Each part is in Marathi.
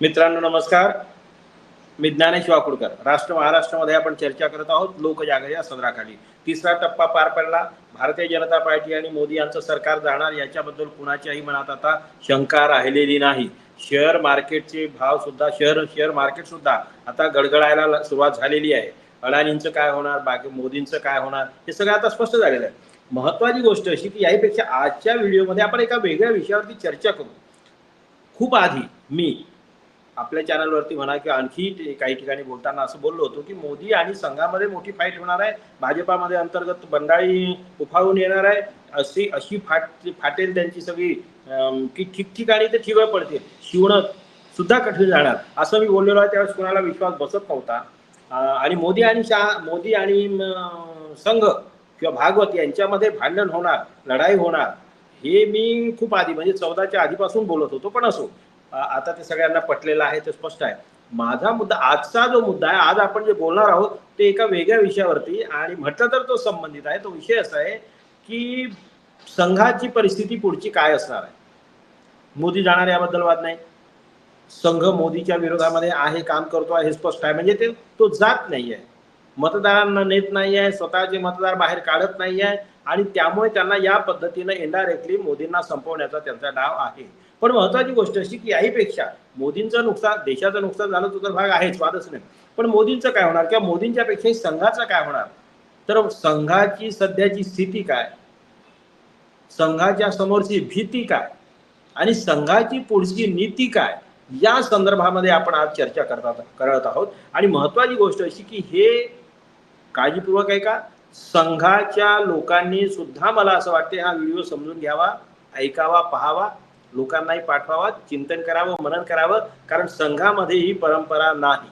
मित्रांनो नमस्कार. मी ज्ञानेश वाकुडकर. राष्ट्र महाराष्ट्रामध्ये आपण चर्चा करत आहोत. लोकजागर या सदराखाली. तिसरा टप्पा पार पडला. भारतीय जनता पार्टी आणि मोदी यांचं सरकार जाणार याच्याबद्दल कुणाच्याही मनात आता शंका राहिलेली नाही. शेअर मार्केटचे भाव सुद्धा शेअर शेअर मार्केट सुद्धा आता गडगडायला ल- सुरुवात झालेली आहे. अडाणींचं काय होणार? बाकी मोदींचं काय होणार? हे सगळं आता स्पष्ट झालेलं आहे. महत्वाची गोष्ट अशी की याहीपेक्षा आजच्या व्हिडिओमध्ये आपण एका वेगळ्या विषयावरती चर्चा करू. खूप आधी मी आपल्या चॅनलवरती म्हणा किंवा आणखी काही ठिकाणी बोलताना असं बोललो होतो की मोदी आणि संघामध्ये मोठी फाईट होणार आहे. भाजपामध्ये अंतर्गत बंडाळी उफाळून येणार आहे. अशी अशी फाट फाटेल त्यांची सगळी की ठिकठिकाणी ते ठिवळ पडतील. शिवणं सुद्धा कठीण जाणार. असं मी बोललेलो आहे त्यावेळेस कुणाला विश्वास बसत नव्हता. आणि मोदी आणि शाह मोदी आणि संघ किंवा भागवत यांच्यामध्ये भांडण होणार लढाई होणार हे मी खूप आधी म्हणजे चौदाच्या आधीपासून बोलत होतो पण असो. आता ते सगळ्यांना पटलेलं आहे ते स्पष्ट आहे. माझा मुद्दा आजचा जो मुद्दा आहे आज आपण जे बोलणार आहोत ते एका वेगळ्या विषयावरती आणि म्हटलं तर तो संबंधित आहे. तो विषय असा आहे की संघाची परिस्थिती पुढची काय असणार आहे? मोदी जाणार याबद्दल वाद नाही. संघ मोदीच्या विरोधामध्ये आहे काम करतो आहे हे स्पष्ट आहे. म्हणजे ते तो जात नाही आहे मतदारांना नेत नाही आहे स्वतःचे मतदार बाहेर काढत नाही आहे आणि त्यामुळे त्यांना या पद्धतीनं इनडायरेक्टली मोदींना संपवण्याचा त्यांचा डाव आहे. पण महत्वाची गोष्ट अशी की याहीपेक्षा मोदींचं नुकसान देशाचं नुकसान झालं तो तर भाग आहेच वादच नाही. पण मोदींचं काय होणार? किंवा मोदींच्या पेक्षाही संघाचं काय होणार? तर संघाची सध्याची स्थिती काय? संघाच्या समोरची भीती काय? आणि संघाची पुढची नीती काय? या संदर्भामध्ये आपण आज चर्चा करतात करत आहोत. आणि महत्वाची गोष्ट अशी की हे काळजीपूर्वक आहे का संघाच्या लोकांनी सुद्धा मला असं वाटते हा व्हिडिओ समजून घ्यावा ऐकावा पहावा. लोकांनाही पाठवावा चिंतन करावं मनन करावं कारण संघामध्ये ही परंपरा नाही.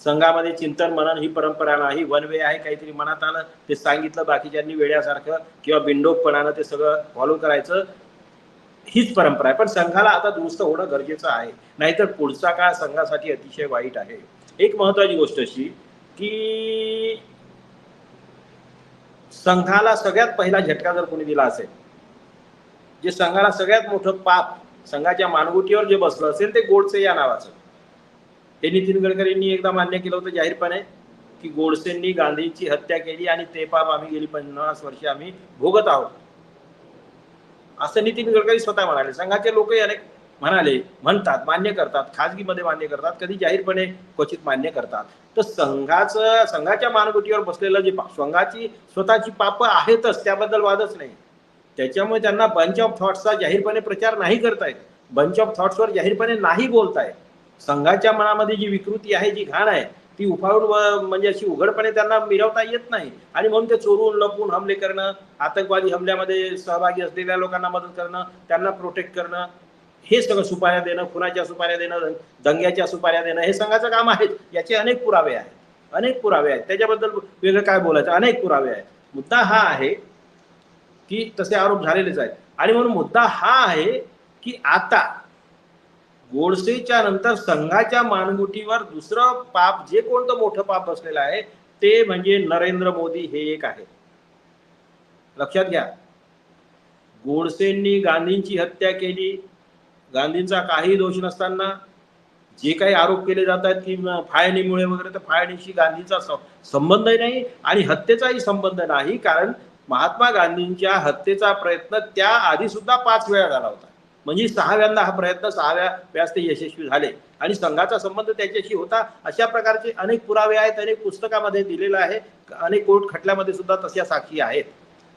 संघामध्ये चिंतन मनन ही परंपरा नाही. वन वे आहे काहीतरी मनात आलं ते सांगितलं बाकीच्यांनी वेड्यासारखं किंवा बिंडोकपणानं ते सगळं फॉलो करायचं. हीच परंपरा आहे. पण संघाला आता दुरुस्त होणं गरजेचं आहे. नाहीतर पुढचा काळ संघासाठी अतिशय वाईट आहे. एक महत्वाची गोष्ट अशी की संघाला सगळ्यात पहिला झटका जर कोणी दिला असेल जे संघाला सगळ्यात मोठं पाप संघाच्या मानगुटीवर जे बसलं असेल ते गोडसे या नावाचं. हे नितीन गडकरींनी एकदा मान्य केलं होतं जाहीरपणे की गोडसेंनी गांधींची हत्या केली आणि ते पाप आम्ही गेली पन्नास वर्षे आम्ही भोगत आहोत. असं नितीन गडकरी स्वतः म्हणाले. संघाचे लोकही अनेक म्हणाले म्हणतात मान्य करतात खाजगीमध्ये मान्य करतात कधी जाहीरपणे क्वचित मान्य करतात. तर संघाचं संघाच्या मानगुटीवर बसलेलं जे संघाची स्वतःची पाप आहेतच त्याबद्दल वादच नाही. त्याच्यामुळे त्यांना बंच ऑफ थॉट्सचा जाहीरपणे प्रचार नाही करतायत. बंच ऑफ थॉट्सवर जाहीरपणे नाही बोलतायत. संघाच्या मनामध्ये जी विकृती आहे जी घाण आहे ती उफाळून व- म्हणजे अशी उघडपणे त्यांना मिरवता येत नाही. आणि म्हणून ते चोरून लपून हमले करणं आतंकवादी हमल्यामध्ये सहभागी असलेल्या लोकांना मदत करणं त्यांना प्रोटेक्ट करणं हे सगळं सुपाऱ्या देणं खुनाच्या सुपाऱ्या देणं दंग्याच्या सुपाऱ्या देणं हे संघाचं काम आहे याचे अनेक पुरावे आहेत. अनेक पुरावे आहेत. त्याच्याबद्दल वेगळं काय बोलायचं? अनेक पुरावे आहेत. मुद्दा हा आहे की तसे आरोप झालेलेच आहेत. आणि म्हणून मुद्दा हा आहे की आता गोडसेच्या नंतर संघाच्या मानगुटीवर दुसरं पाप जे कोणतं मोठं पाप बसलेलं आहे ते म्हणजे नरेंद्र मोदी हे एक आहे. लक्षात घ्या. गोडसेंनी गांधींची हत्या केली. गांधींचा काही दोष नसताना जे काही आरोप केले जात आहेत की फाळणीमुळे वगैरे तर फाळणीशी गांधीचा संबंधही नाही आणि हत्येचाही संबंध नाही कारण महात्मा गांधींच्या हत्येचा प्रयत्न त्या आधी सुद्धा पाच वेळा झाला होता. म्हणजे सहाव्यांदा हा प्रयत्न सहाव्या व्यास ते यशस्वी झाले. आणि संघाचा संबंध त्याच्याशी होता. अशा प्रकारचे अनेक पुरावे आहेत अनेक पुस्तकामध्ये दिलेलं आहे. अनेक कोर्ट खटल्यामध्ये सुद्धा तशा साक्षी आहेत.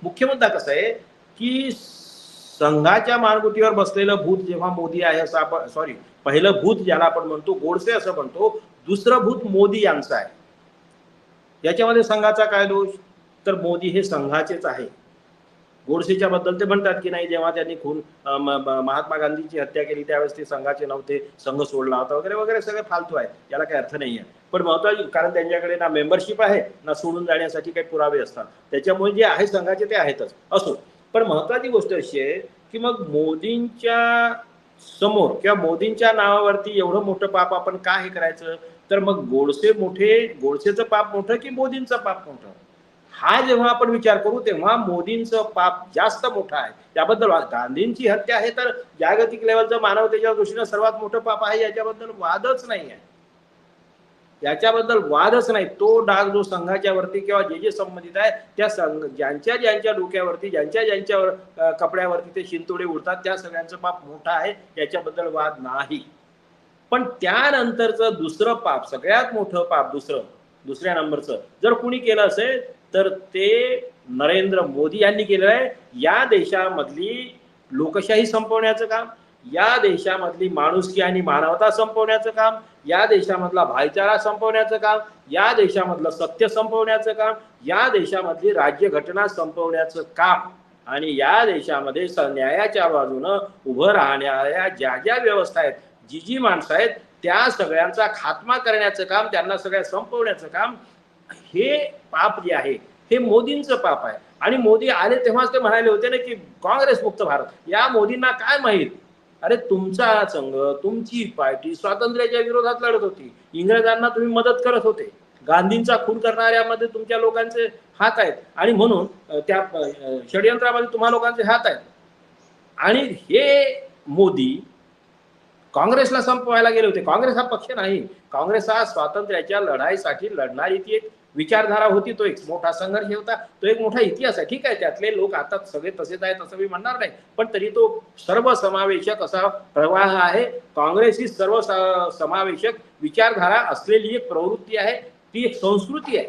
मुख्य मुद्दा कसा आहे की संघाच्या मानगुटीवर बसलेलं भूत जेव्हा मोदी आहे असं आपण सॉरी पहिलं भूत ज्याला आपण म्हणतो गोडसे असं म्हणतो दुसरं भूत मोदी यांचं आहे. याच्यामध्ये संघाचा काय दोष? तर मोदी हे संघाचेच आहे. गोडसेच्या बद्दल ते म्हणतात की नाही जेव्हा त्यांनी खून महात्मा गांधीची हत्या केली त्यावेळेस ते संघाचे नव्हते संघ सोडला होता वगैरे वगैरे सगळे फालतू आहे याला काही अर्थ नाही आहे पण महत्वाची कारण त्यांच्याकडे ना मेंबरशिप आहे ना सोडून जाण्यासाठी काही पुरावे असतात. त्याच्यामुळे जे आहे संघाचे ते आहेतच असो. पण महत्वाची गोष्ट अशी आहे की मग मोदींच्या समोर किंवा मोदींच्या नावावरती एवढं मोठं पाप आपण का हे करायचं? तर मग गोडसे मोठे गोडसेचं पाप मोठं की मोदींचं पाप मोठं? हा जेव्हा आपण विचार करू तेव्हा मोदींचं पाप जास्त मोठं आहे. त्याबद्दल गांधींची हत्या आहे तर जागतिक लेवलचं मानवतेच्या दृष्टीनं सर्वात मोठं पाप आहे याच्याबद्दल वादच नाही आहे. याच्याबद्दल वादच नाही. तो डाग जो संघाच्या वरती किंवा जे जे संबंधित आहे त्या संघ ज्यांच्या ज्यांच्या डोक्यावरती ज्यांच्या ज्यांच्या कपड्यावरती ते शिंतोडे उडतात त्या सगळ्यांचं पाप मोठा आहे याच्याबद्दल वाद नाही. पण त्यानंतरचं दुसरं पाप सगळ्यात मोठं पाप दुसरं दुसऱ्या नंबरचं जर कुणी केलं असेल तर ते नरेंद्र मोदी यांनी केलेलं आहे. या देशामधली लोकशाही संपवण्याचं काम या देशामधली माणुसकी आणि मानवता संपवण्याचं काम या देशामधला भाईचारा संपवण्याचं काम या देशामधलं सत्य संपवण्याचं काम या देशामधली राज्यघटना संपवण्याचं काम आणि या देशामध्ये न्यायाच्या बाजूनं उभं राहणाऱ्या ज्या ज्या व्यवस्था आहेत जी जी माणसं आहेत त्या सगळ्यांचा खात्मा करण्याचं काम त्यांना सगळ्या संपवण्याचं काम हे पाप जे आहे हे मोदींचं पाप आहे. आणि मोदी आले तेव्हाच ते म्हणाले होते ना की काँग्रेस मुक्त भारत. या मोदींना काय माहीत? अरे तुमचा संघ तुमची पार्टी स्वातंत्र्याच्या विरोधात लढत होती. इंग्रजांना तुम्ही मदत करत होते. गांधींचा खून करणाऱ्यामध्ये तुमच्या लोकांचे हात आहेत. आणि म्हणून त्या षडयंत्रामध्ये तुम्हा लोकांचे हात आहेत. आणि हे मोदी काँग्रेसला संपवायला गेले होते. काँग्रेस हा पक्ष नाही. काँग्रेस हा स्वातंत्र्याच्या लढाईसाठी लढणारी ती एक विचारधारा होती तो एक. मोठा संघर्ष होता. तो एक मोठा इतिहास आहे. ठीक आहे त्यातले लोक आता सगळे तसेच आहेत असं मी म्हणणार नाही. पण तरी तो सर्व समावेशक असा प्रवाह आहे. काँग्रेस ही सर्व स- समावेशक विचारधारा असलेली एक प्रवृत्ती आहे. ती एक संस्कृती आहे.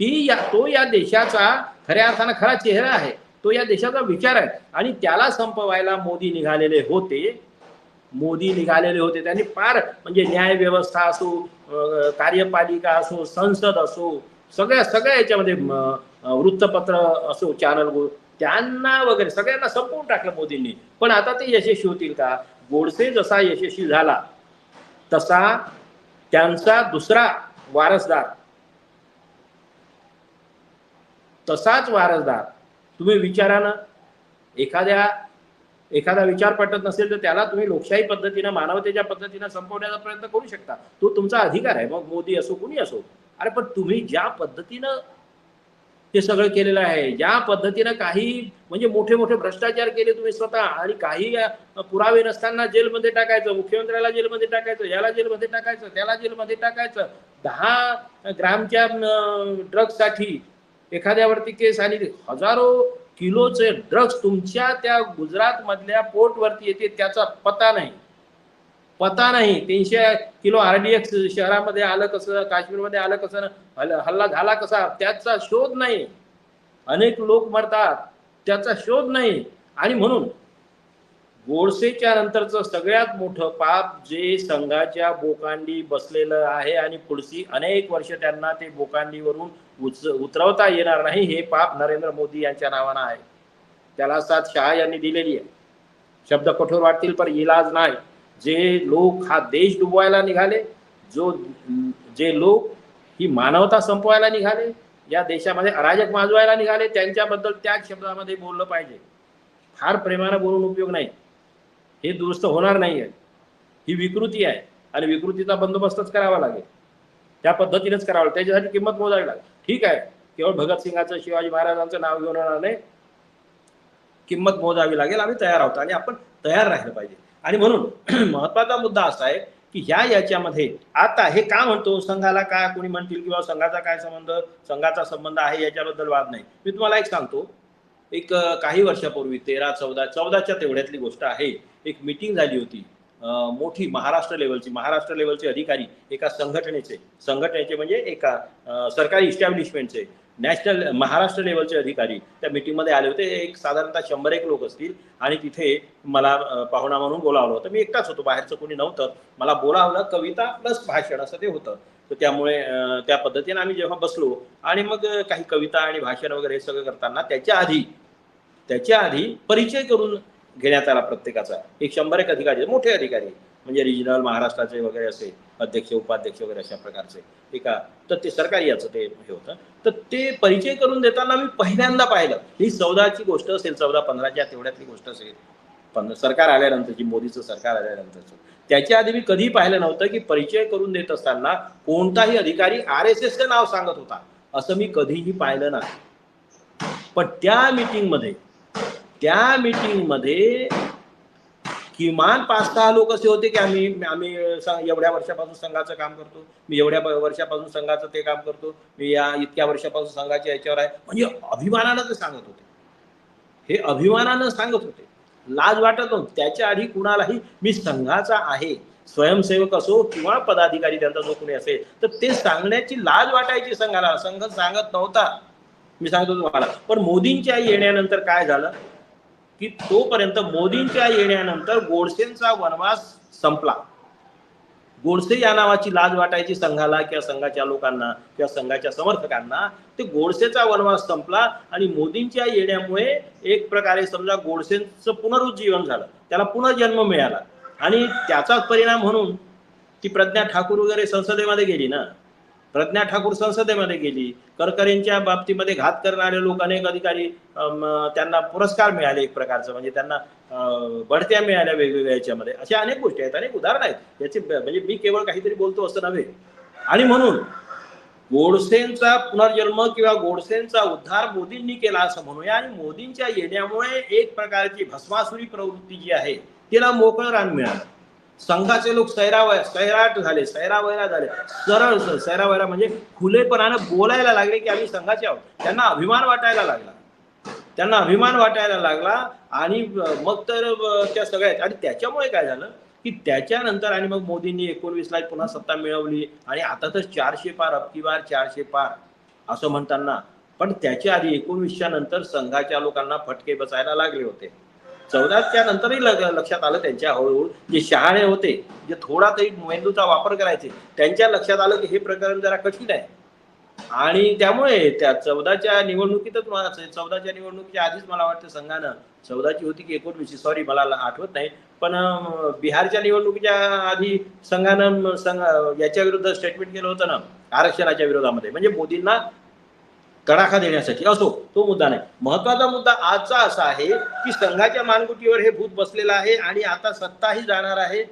ती या तो या देशाचा खऱ्या अर्थानं खरा चेहरा आहे. तो या देशाचा विचार आहे. आणि त्याला संपवायला मोदी निघालेले होते. मोदी निघालेले होते त्यांनी फार म्हणजे न्याय व्यवस्था असो कार्यपालिका असो संसद असो सगळ्या सगळ्या याच्यामध्ये वृत्तपत्र असो चॅनल त्यांना वगैरे सगळ्यांना संपवून टाकलं मोदींनी. पण आता ते यशस्वी होतील का? गोडसे जसा यशस्वी झाला तसा त्यांचा दुसरा वारसदार तसाच वारसदार. तुम्ही विचारा ना एखाद्या एखादा विचार पटत नसेल तर त्याला तुम्ही लोकशाही पद्धतीनं मानवतेच्या पद्धतीनं संपवण्याचा प्रयत्न करू शकता. तो तुमचा अधिकार आहे. मग मोदी असो कुणी असो. अरे पण तुम्ही ज्या पद्धतीनं ते सगळं केलेलं आहे ज्या पद्धतीनं काही म्हणजे मोठे मोठे भ्रष्टाचार केले तुम्ही स्वतः आणि काही पुरावे नसताना जेलमध्ये टाकायचं मुख्यमंत्र्याला जेलमध्ये टाकायचं याला जेलमध्ये टाकायचं त्याला जेलमध्ये टाकायचं. दहा ग्रामच्या ड्रग्जसाठी एखाद्यावरती केस आणि हजारो किलोचे ड्रग्स तुमच्या त्या गुजरात मधल्या पोर्टवरती येते त्याचा पता नाही. पता नाही. तीनशे किलो आरडीएक्स शहरामध्ये आलं कसं काश्मीरमध्ये आलं कसं हल- हल्ला झाला कसा त्याचा शोध नाही. अनेक लोक मरतात त्याचा शोध नाही. आणि म्हणून गोडसेच्या नंतरचं सगळ्यात मोठं पाप जे संघाच्या बोकांडी बसलेलं आहे आणि पुढची अनेक वर्ष त्यांना ते बोकांडीवरून उच उतरवता येणार नाही हे पाप नरेंद्र मोदी यांच्या नावानं आहे. त्याला साथ शहा यांनी दिलेली आहे. शब्द कठोर वाटतील पण इलाज नाही. जे लोक हा देश डुबवायला निघाले जो जे लोक ही मानवता संपवायला निघाले या देशामध्ये अराजक माजवायला निघाले त्यांच्याबद्दल त्याच शब्दामध्ये बोललं पाहिजे. फार प्रेमानं बोलून उपयोग नाही. हे दुरुस्त होणार नाही आहे ही विकृती आहे आणि विकृतीचा बंदोबस्तच करावा लागेल. त्या पद्धतीनेच करावं त्याच्यासाठी किंमत मोजावी लागेल. ठीक आहे. केवळ भगतसिंगाचं शिवाजी महाराजांचं नाव घेऊन येणार नाही. किंमत मोजावी लागेल. आम्ही तयार आहोत आणि आपण तयार राहिलं पाहिजे. आणि म्हणून महत्त्वाचा मुद्दा असा आहे की ह्या याच्यामध्ये आता हे का म्हणतो? संघाला काय कोणी म्हणतील? किंवा संघाचा काय संबंध? संघाचा संबंध आहे याच्याबद्दल वाद नाही. मी तुम्हाला एक सांगतो. एक काही वर्षापूर्वी तेरा चौदा चौदाच्या तेवढ्यातली गोष्ट आहे. एक मिटिंग झाली होती. मोठी महाराष्ट्र लेवलची महाराष्ट्र लेवलचे अधिकारी एका संघटनेचे. संघटनेचे म्हणजे एका सरकारी इस्टॅब्लिशमेंटचे नॅशनल महाराष्ट्र लेवलचे अधिकारी त्या मीटिंगमध्ये आले होते. एक साधारणतः शंभर एक लोक असतील. आणि तिथे मला पाहुणा म्हणून बोलावलं होतं. मी एकटाच होतो. बाहेरचं कोणी नव्हतं. मला बोलावलं कविता प्लस भाषण असं ते होतं. तर त्यामुळे त्या पद्धतीने आम्ही जेव्हा बसलो आणि मग काही कविता आणि भाषण वगैरे हे सगळं करताना त्याच्या आधी त्याच्या आधी परिचय करून घेण्यात आला प्रत्येकाचा. एक शंभर एक अधिकारी मोठे अधिकारी म्हणजे रिजनल महाराष्ट्राचे वगैरे असे अध्यक्ष उपाध्यक्ष वगैरे अशा प्रकारचे. एका तर ते सरकारी याचं ते हे होतं. तर ते परिचय करून देताना मी पहिल्यांदा पाहिलं. ही चौदाची गोष्ट असेल चौदा पंधराच्या तेवढ्यातली गोष्ट असेल पण सरकार आल्यानंतरची मोदीचं सरकार आल्यानंतरचं त्याच्या आधी मी कधी पाहिलं नव्हतं की परिचय करून देत असताना कोणताही अधिकारी आर एस एसचं नाव सांगत होता असं मी कधीही पाहिलं नाही. पण त्या मीटिंगमध्ये त्या मीटिंगमध्ये किमान पाच सहा लोक असे होते की आम्ही आम्ही एवढ्या वर्षापासून संघाचं काम करतो मी एवढ्या वर्षापासून संघाचं ते काम करतो मी या इतक्या वर्षापासून संघाच्या याच्यावर आहे. म्हणजे अभिमानानं ते सांगत होते. हे अभिमानानं सांगत होते. लाज वाटत नव्हती. त्याच्या आधी कुणालाही मी संघाचा आहे स्वयंसेवक असो किंवा पदाधिकारी त्यांचा जो कोणी असेल तर ते सांगण्याची लाज वाटायची संघाला. संघ सांगत नव्हता. मी सांगतो तुम्हाला. पण मोदींच्या येण्यानंतर काय झालं? की तोपर्यंत मोदींच्या येण्यानंतर गोडसेंचा वनवास संपला. गोडसे या नावाची लाज वाटायची संघाला किंवा संघाच्या लोकांना किंवा संघाच्या समर्थकांना. ते गोडसेचा वनवास संपला आणि मोदींच्या येण्यामुळे एक प्रकारे समजा गोडसेंचं पुनरुज्जीवन झालं. त्याला पुनर्जन्म मिळाला. आणि त्याचाच परिणाम म्हणून ती प्रज्ञा ठाकूर वगैरे संसदेमध्ये गेली ना. प्रज्ञा ठाकूर संसदेमध्ये गेली. करकरेंच्या बाबतीमध्ये घात करणारे लोक अनेक अधिकारी त्यांना पुरस्कार मिळाले एक प्रकारचं. म्हणजे त्यांना बढत्या मिळाल्या वेगवेगळ्या याच्यामध्ये. अशा अनेक गोष्टी आहेत अनेक उदाहरणं आहेत. याची म्हणजे मी केवळ काहीतरी बोलतो असं नव्हे. आणि म्हणून गोडसेंचा पुनर्जन्म किंवा गोडसेंचा उद्धार मोदींनी केला असं म्हणूया. आणि मोदींच्या येण्यामुळे एक प्रकारची भस्मासुरी प्रवृत्ती जी आहे तिला मोकळं रान मिळालं. संघाचे लोक सैरावय सैराट झाले सैरावैरा झाले. सरळ सर सैरावैरा म्हणजे खुलेपणानं बोलायला लागले की आम्ही संघाचे आहोत. त्यांना अभिमान वाटायला लागला. त्यांना अभिमान वाटायला लागला आणि मग तर त्या सगळ्यात आणि त्याच्यामुळे काय झालं की त्याच्यानंतर आणि मग मोदींनी एकोणवीसला पुन्हा सत्ता मिळवली आणि आता तर चारशे पार अबकी बार चारशे पार असं म्हणताना. पण त्याच्या आधी एकोणवीसच्या नंतर संघाच्या लोकांना फटके बसायला लागले होते. चौदाच्या नंतरही लक्षात आलं त्यांच्या हळूहळू. जे शहाणे होते जे थोडा तरी मेंदूचा वापर करायचे त्यांच्या लक्षात आलं की हे प्रकरण जरा कठीण आहे. आणि त्यामुळे त्या चौदाच्या निवडणुकीतच मला चौदाच्या निवडणुकीच्या आधीच मला वाटतं संघानं चौदाची होती की एकोणवीसची सॉरी मला आठवत नाही. पण बिहारच्या निवडणुकीच्या आधी संघानं संघ याच्या विरुद्ध स्टेटमेंट केलं होतं ना आरक्षणाच्या विरोधामध्ये. म्हणजे मोदींना तडाखा देण्यासाठी. असो तो मुद्दा नाही. महत्त्वाचा मुद्दा आजचा असा आहे की संघाच्या मानगुटीवर हे भूत बसलेलं आहे आणि आता सत्ताही जाणार आहे.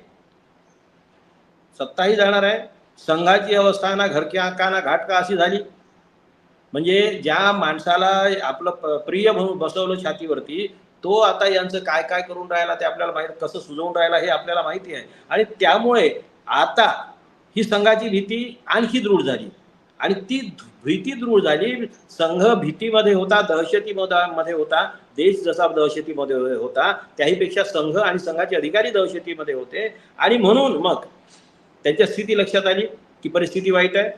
सत्ताही जाणार आहे. संघाची अवस्था ना घरक्या काना घाटका अशी झाली. म्हणजे ज्या माणसाला आपलं प- प्रिय म्हणून बसवलं छातीवरती तो आता यांचं काय काय करून राहिला ते आपल्याला माहीत कसं सुजवून राहिला हे आपल्याला माहिती आहे. आणि त्यामुळे आता ही संघाची भीती आणखी दृढ झाली. आणि ती भीती दृढ झाली. संघ भीतीमध्ये होता दहशतीमध्ये मध्ये होता देश जसा दहशतीमध्ये होता त्याहीपेक्षा संघ आणि संघाचे अधिकारी दहशतीमध्ये होते. आणि म्हणून मग त्यांच्या स्थिती लक्षात आली की परिस्थिती वाईट आहे.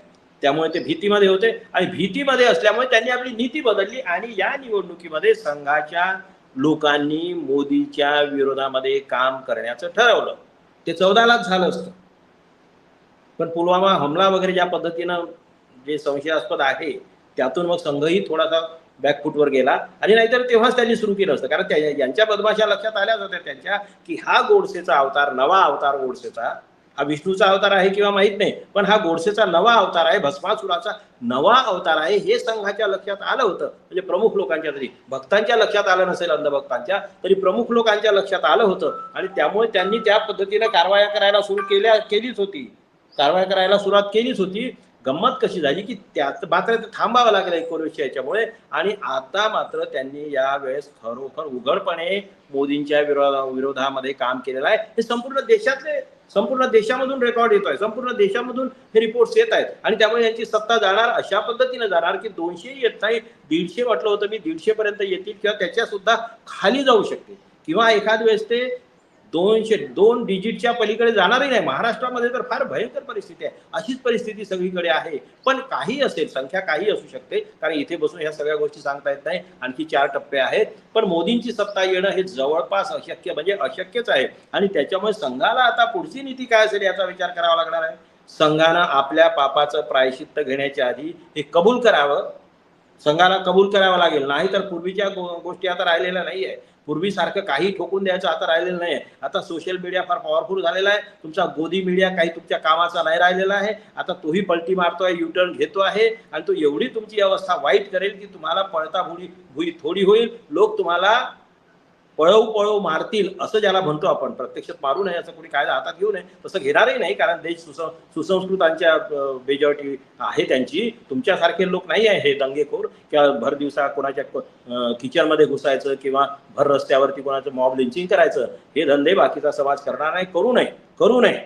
त्यामुळे ते भीतीमध्ये होते. आणि भीतीमध्ये असल्यामुळे त्यांनी आपली नीती बदलली आणि या निवडणुकीमध्ये संघाच्या लोकांनी मोदीच्या विरोधामध्ये काम करण्याचं ठरवलं. ते चौदा लाख झालं असतं. पण पुलवामा हमला वगैरे ज्या पद्धतीनं जे संशयास्पद आहे त्यातून मग संघही थोडासा बॅकफुटवर गेला. आणि नाहीतर तेव्हाच त्यांनी सुरू केलं असतं. कारण त्या यांच्या बदमाशा लक्षात आल्याच होत्या त्यांच्या की हा गोडसेचा अवतार नवा अवतार गोडसेचा हा विष्णूचा अवतार आहे किंवा माहीत नाही पण हा गोडसेचा नवा अवतार आहे भस्मासुराचा नवा अवतार आहे हे संघाच्या लक्षात आलं होतं. म्हणजे प्रमुख लोकांच्या तरी भक्तांच्या लक्षात आलं नसेल अंधभक्तांच्या तरी प्रमुख लोकांच्या लक्षात आलं होतं. आणि त्यामुळे त्यांनी त्या पद्धतीने कारवाया करायला सुरू केल्या केलीच होती. कारवाया करायला सुरुवात केलीच होती. गंमत कशी झाली की त्यात मात्र थांबावं लागलं एकोणीसशे याच्यामुळे. आणि आता मात्र त्यांनी या वेळेस खरोखर उघडपणे मोदींच्या विरोधा विरोधामध्ये काम केलेलं आहे. हे संपूर्ण देशातले संपूर्ण देशामधून रेकॉर्ड येतोय. संपूर्ण देशामधून हे रिपोर्ट्स येत आहेत. आणि त्यामुळे यांची सत्ता जाणार अशा पद्धतीने जाणार की दोनशे येत नाही दीडशे वाटलं होतं मी दीडशे पर्यंत येतील किंवा त्याच्या सुद्धा खाली जाऊ शकते किंवा एखाद वेळेस ते दोनशे दोन डिजिटच्या पलीकडे जाणारही नाही. महाराष्ट्रामध्ये तर फार भयंकर परिस्थिती आहे. अशीच परिस्थिती सगळीकडे आहे. पण काही असेल संख्या काही असू शकते. कारण इथे बसून ह्या सगळ्या गोष्टी सांगता येत नाही. आणखी चार टप्पे आहेत. पण मोदींची सत्ता येणं हे जवळपास अशक्य म्हणजे अशक्यच आहे. आणि त्याच्यामुळे संघाला आता पुढची नीती काय असेल याचा विचार करावा लागणार आहे. संघानं आपल्या पापाचं प्रायश्चित्त घेण्याच्या आधी हे कबूल करावं. संघाला कबूल करावं लागेल. नाही तर पूर्वीच्या गो- गोष्टी आता राहिलेल्या नाहीये. पूर्वीसारखं काही ठोकून द्यायचं आता राहिलेलं नाही आता सोशल मीडिया फार पॉवरफुल झालेला आहे. तुमचा गोदी मीडिया काही तुमच्या कामाचा नाही राहिलेला आहे. आता तोही पलटी मारतोय युटर्न घेतो आहे. आणि तो एवढी तुमची अवस्था वाईट करेल की तुम्हाला पळता भुडी भुई थोडी होईल. लोक तुम्हाला पळव पळव मारतील असं ज्याला म्हणतो आपण. प्रत्यक्षात मारू नये असं कोणी कायदा हातात घेऊ नये तसं घेणारही नाही कारण देश सुस सुसंस्कृतांच्या मेजॉरिटी आहे त्यांची. तुमच्यासारखे लोक नाही आहे हे दंगेखोर. किंवा भर दिवसा कोणाच्या किचनमध्ये घुसायचं किंवा भर रस्त्यावरती कोणाचं मॉब लिंचिंग करायचं हे धंदे बाकीचा समाज करणार नाही. करू नये करू नये.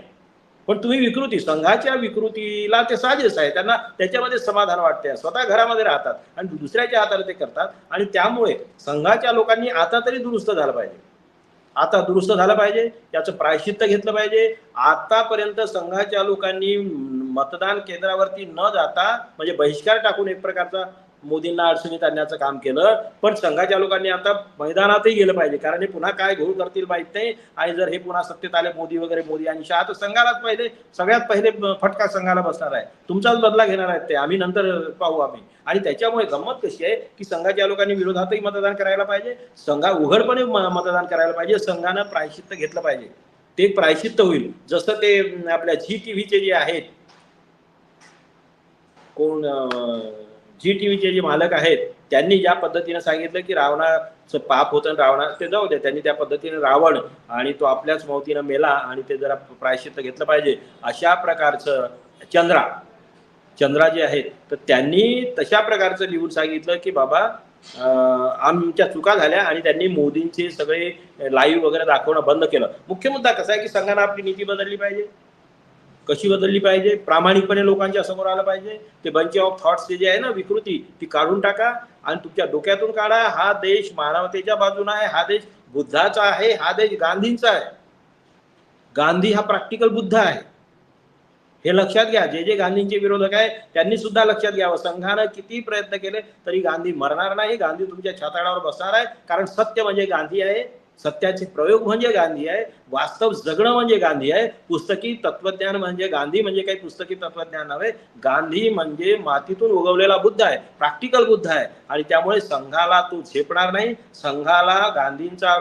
पण तुम्ही विकृती संघाच्या विकृतीला ते साजेस आहे. त्यांना त्याच्यामध्ये समाधान वाटते स्वतः घरामध्ये राहतात आणि दुसऱ्याच्या हाताला ते करतात. आणि त्यामुळे संघाच्या लोकांनी आता तरी दुरुस्त झालं पाहिजे. आता दुरुस्त झालं पाहिजे. त्याचं प्रायश्चित्त घेतलं पाहिजे. आतापर्यंत संघाच्या लोकांनी मतदान केंद्रावरती न जाता म्हणजे बहिष्कार टाकून एक प्रकारचा मोदींना अडचणीत आणण्याचं काम केलं. पण संघाच्या लोकांनी आता मैदानातही गेलं पाहिजे. कारण हे पुन्हा काय घोळ करतील माहीत नाही. आणि जर हे पुन्हा सत्तेत आले मोदी वगैरे मोदी आणि शहा तर संघालाच पहिले सगळ्यात पहिले फटका संघाला बसणार आहे. तुमचाच बदला घेणार आहेत ते. आम्ही नंतर पाहू आम्ही. आणि त्याच्यामुळे गंमत कशी आहे की संघाच्या लोकांनी विरोधातही मतदान करायला पाहिजे. संघा उघडपणे मतदान करायला पाहिजे. संघानं प्रायश्चित्त घेतलं पाहिजे. ते प्रायशित्त प्रायश्चित्त होईल. जसं ते आपल्या झी टीव्हीचे जे आहेत कोण झी व्हीचे जे मालक आहेत त्यांनी ज्या पद्धतीने सांगितलं की रावणाचं पाप होतं रावणा ते जाऊ दे त्यांनी त्या पद्धतीने रावण आणि तो आपल्याच मौतीनं मेला आणि ते जरा प्रायश्चित्त घेतलं पाहिजे. अशा प्रकारचं चंद्रा चंद्रा जे आहेत तर त्यांनी तशा प्रकारचं लिहून सांगितलं की बाबा आमच्या चुका झाल्या आणि त्यांनी मोदींचे सगळे लाईव्ह वगैरे दाखवणं बंद केलं. मुख्य मुद्दा कसा आहे की संघानं आपली नीती बदलली पाहिजे? कशी बदलली पाहिजे? प्रामाणिकपणे लोकांच्या समोर आलं पाहिजे. ते बंच ऑफ थॉट्स जे आहे ना विकृती ती काढून टाका आणि तुमच्या डोक्यातून काढा हा देश मानवतेच्या बाजूने आहे हा देश बुद्धाचा आहे हा देश गांधींचा आहे. गांधी हा प्रॅक्टिकल बुद्ध आहे. हे लक्षात घ्या जे जे गांधींचे विरोधक आहे त्यांनी सुद्धा लक्षात घ्यावं. संघानं किती प्रयत्न केले तरी गांधी मरणार नाही. गांधी तुमच्या छाताडावर बसणार आहे. कारण सत्य म्हणजे गांधी आहे. सत्याचे प्रयोग म्हणजे गांधी आहे वास्तव जगणं म्हणजे गांधी आहे पुस्तकी तत्वज्ञान म्हणजे गांधी म्हणजे काही पुस्तकी तत्वज्ञान नव्हे गांधी म्हणजे मातीतून उगवलेला बुद्ध आहे प्रॅक्टिकल बुद्ध आहे. आणि त्यामुळे संघाला तो झेपणार नाही संघाला गांधींचा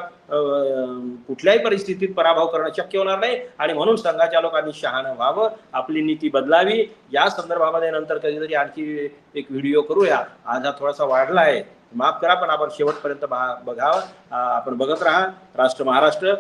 कुठल्याही परिस्थितीत पराभव करणं शक्य होणार नाही. आणि म्हणून संघाच्या लोकांनी शहाणं व्हावं आपली नीती बदलावी. या संदर्भामध्ये नंतर कधीतरी आणखी एक व्हिडिओ करूया. आज हा थोडासा वाढला आहे माफ करा पण आपण शेवटपर्यंत बघावं. आपण बघत राहा राष्ट्र महाराष्ट्र.